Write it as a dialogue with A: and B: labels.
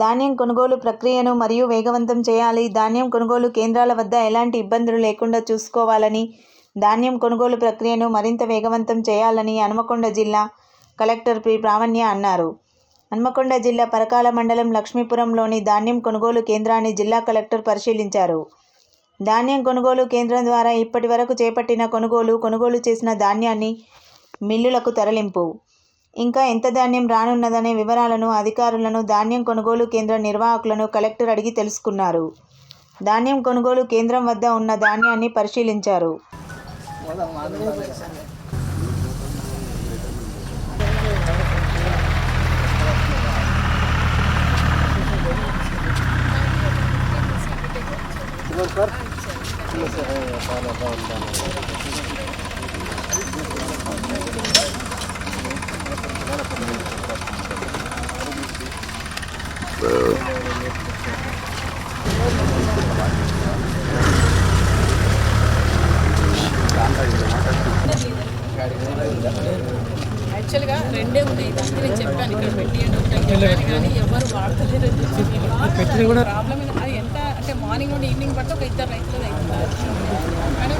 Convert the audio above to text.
A: ధాన్యం కొనుగోలు ప్రక్రియను మరియు వేగవంతం చేయాలి. ధాన్యం కొనుగోలు కేంద్రాల వద్ద ఎలాంటి ఇబ్బందులు లేకుండా చూసుకోవాలని ధాన్యం కొనుగోలు ప్రక్రియను మరింత వేగవంతం చేయాలని హన్మకొండ జిల్లా కలెక్టర్ పి. ప్రావణ్య అన్నారు. హన్మకొండ జిల్లా పరకాల మండలం లక్ష్మీపురంలోని ధాన్యం కొనుగోలు కేంద్రాన్ని జిల్లా కలెక్టర్ పరిశీలించారు. ధాన్యం కొనుగోలు కేంద్రం ద్వారా ఇప్పటి వరకు చేపట్టిన కొనుగోలు కొనుగోలు చేసిన ధాన్యాన్ని మిల్లులకు తరలింపు ఇంకా ఎంత ధాన్యం రానున్నదనే వివరాలను అధికారులను ధాన్యం కొనుగోలు కేంద్ర నిర్వాహకులను కలెక్టర్ అడిగి తెలుసుకున్నారు. ధాన్యం కొనుగోలు కేంద్రం వద్ద ఉన్న ధాన్యాన్ని పరిశీలించారు.
B: యాక్చువల్గా రెండే ఉన్నాయి దానికి నేను చెప్పాను ఇక్కడ పెట్టియండి కానీ ఎవరు వాడతలేరు కూడా. ప్రాబ్లం? అది ఎంత అంటే మార్నింగ్ నుండి ఈవినింగ్ పట్టు ఒక ఇద్దరు రైతులు అవుతున్నారు కానీ